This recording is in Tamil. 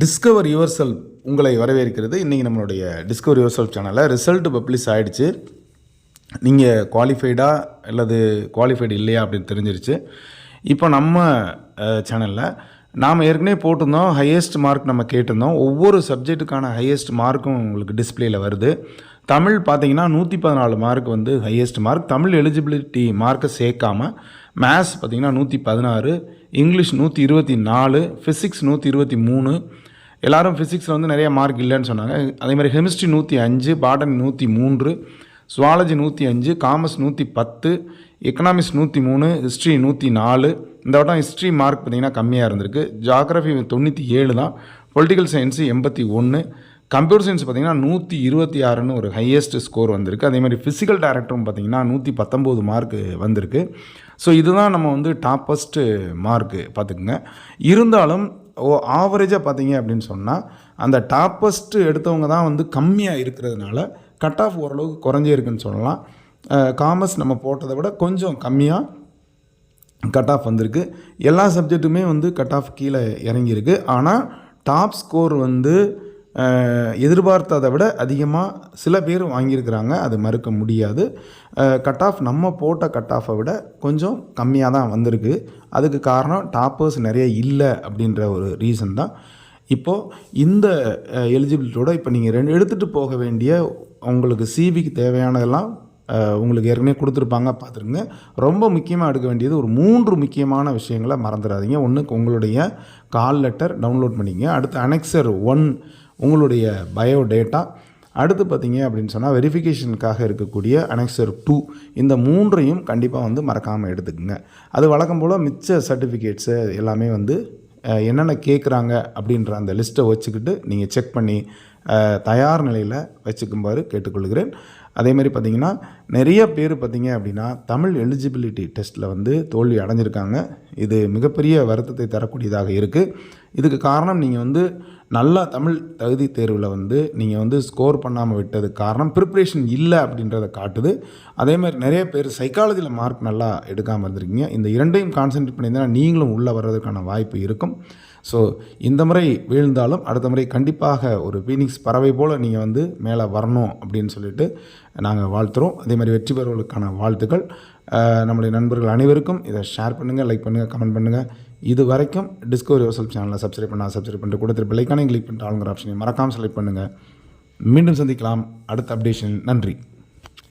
டிஸ்கவர் யுவர் செல்ஃப் உங்களை வரவேற்கிறது. இன்றைக்கி நம்மளுடைய டிஸ்கவர் யுவர் செல்ஃப் சேனலில் ரிசல்ட் பப்ளிஷ் ஆகிடுச்சு நீங்கள் குவாலிஃபைடா அல்லது குவாலிஃபைடு இல்லையா அப்படின்னு தெரிஞ்சிருச்சு. இப்போ நம்ம சேனலில் நாம் ஏற்கனவே போட்டிருந்தோம் ஹையஸ்ட் மார்க் நம்ம கேட்டிருந்தோம். ஒவ்வொரு சப்ஜெக்ட்டுக்கான ஹையஸ்ட் மார்க்கும் உங்களுக்கு டிஸ்பிளேயில் வருது. தமிழ் பார்த்தீங்கன்னா நூற்றி பதினாலு மார்க் வந்து ஹையஸ்ட் மார்க் தமிழ் எலிஜிபிலிட்டி மார்க்கை சேர்க்காம மேத்ஸ் பார்த்தீங்கன்னா நூற்றி பதினாறு இங்கிலீஷ் நூற்றி இருபத்தி நாலு ஃபிசிக்ஸ் நூற்றி இருபத்தி மூணு. எல்லோரும் ஃபிசிக்ஸில் வந்து நிறைய மார்க் இல்லைன்னு சொன்னாங்க. அதே மாதிரி கெமிஸ்ட்ரி நூற்றி அஞ்சு பாட்டன் நூற்றி மூன்று சுவாலஜி நூற்றி அஞ்சு காமர்ஸ் நூற்றி பத்து எக்கனாமிக்ஸ் நூற்றி மூணு ஹிஸ்ட்ரி நூற்றி நாலு. இந்த வட்டம் ஹிஸ்ட்ரி மார்க் பார்த்திங்கன்னா கம்மியாக இருந்திருக்கு. ஜாகிரஃபி தொண்ணூற்றி ஏழு தான். பொலிட்டிக்கல் சயின்ஸு எண்பத்தி ஒன்று கம்ப்யூட்டர் சயின்ஸ் பார்த்திங்கன்னா நூற்றி இருபத்தி ஆறுன்னு ஒரு ஹையஸ்ட் ஸ்கோர் வந்திருக்கு. அதே மாதிரி ஃபிசிக்கல் டேரக்டரும் பார்த்திங்கன்னா நூற்றி பத்தொம்போது மார்க் வந்திருக்கு. ஸோ இதுதான் நம்ம வந்து டாப்பஸ்ட்டு மார்க்கு பார்த்துக்குங்க. இருந்தாலும் ஓ ஆவரேஜாக பார்த்தீங்க அப்படின்னு சொன்னால் அந்த டாப்பஸ்ட்டு எடுத்தவங்க தான் வந்து கம்மியாக இருக்கிறதுனால கட் ஆஃப் ஓரளவுக்கு குறைஞ்சே இருக்குன்னு சொல்லலாம். காமர்ஸ் நம்ம போட்டதை விட கொஞ்சம் கம்மியாக கட் ஆஃப் வந்திருக்கு. எல்லா சப்ஜெக்ட்டுமே வந்து கட் ஆஃப் கீழே இறங்கியிருக்கு. ஆனால் டாப் ஸ்கோர் வந்து எதிர்பார்த்ததை விட அதிகமாக சில பேர் வாங்கியிருக்கிறாங்க. அது மறுக்க முடியாது. கட் ஆஃப் நம்ம போட்ட கட் ஆஃபை விட கொஞ்சம் கம்மியாக தான் வந்திருக்கு. அதுக்கு காரணம் டாப்பர்ஸ் நிறைய இல்லை அப்படின்ற ஒரு ரீசன் தான். இப்போது இந்த எலிஜிபிலிட்டியோட இப்போ நீங்கள் ரெண்டு எடுத்துகிட்டு போக வேண்டிய உங்களுக்கு சிபிக்கு தேவையானதெல்லாம் உங்களுக்கு ஏற்கனவே கொடுத்துருப்பாங்க. பார்த்துருங்க. ரொம்ப முக்கியமாக எடுக்க வேண்டியது ஒரு மூன்று முக்கியமான விஷயங்களை மறந்துடாதீங்க. ஒன்று உங்களுடைய கால் லெட்டர் டவுன்லோட் பண்ணிங்க அடுத்து அனெக்சர் ஒன் உங்களுடைய பயோ டேட்டா அடுத்து பார்த்தீங்க அப்படின்னு சொன்னால் வெரிஃபிகேஷனுக்காக இருக்கக்கூடிய அனெக்சர் டூ இந்த மூன்றையும் கண்டிப்பாக வந்து மறக்காமல் எடுத்துக்கோங்க. அது வழக்கம் போல் மிச்ச சர்டிஃபிகேட்ஸு எல்லாமே வந்து என்னென்ன கேட்குறாங்க அப்படின்ற அந்த லிஸ்ட்டை வச்சுக்கிட்டு நீங்கள் செக் பண்ணி தயார் நிலையில் வச்சுக்குமாறு கேட்டுக்கொள்கிறேன். அதே மாதிரி பார்த்தீங்கன்னா நிறைய பேர் பார்த்தீங்க அப்படின்னா தமிழ் எலிஜிபிலிட்டி டெஸ்ட்டில் வந்து தோல்வி அடைஞ்சிருக்காங்க. இது மிகப்பெரிய வருத்தத்தை தரக்கூடியதாக இருக்குது இதுக்கு காரணம் நீங்கள் வந்து நல்லா தமிழ் தகுதி தேர்வில் வந்து நீங்கள் வந்து ஸ்கோர் பண்ணாமல் விட்டதுக்கு காரணம் ப்ரிப்ரேஷன் இல்லை அப்படின்றத காட்டுது. அதே மாதிரி நிறைய பேர் சைக்காலஜியில் மார்க் நல்லா எடுக்காமல் இருந்திருக்கீங்க. இந்த இரண்டையும் கான்சென்ட்ரேட் பண்ணியிருந்தா நீங்களும் உள்ளே வர்றதுக்கான வாய்ப்பு இருக்கும். ஸோ இந்த முறை வீழ்ந்தாலும் அடுத்த முறை கண்டிப்பாக ஒரு ஃபீனிக்ஸ் பறவை போல் நீங்கள் வந்து மேலே வரணும் அப்படின்னு சொல்லிட்டு நாங்கள் வாழ்த்துறோம். அதே மாதிரி வெற்றி பெறுவதற்கான வாழ்த்துக்கள். நம்முடைய நண்பர்கள் அனைவருக்கும் இதை ஷேர் பண்ணுங்கள் லைக் பண்ணுங்கள் கமெண்ட் பண்ணுங்கள் இது வரைக்கும் டிஸ்கவரி யோசல் சேனலில் சப்ஸ்கிரைப் பண்ணால் சப்ஸ்கிரைப் பண்ணிட்டு கொடுத்துரு பிள்ளைக்கானே கிளிக் பண்ணிட்டு ஆளுங்கிற ஆப்ஷனை மறக்காமல் செலக்ட் பண்ணுங்கள் மீண்டும் சந்திக்கலாம். அடுத்த அப்டேஷன் நன்றி.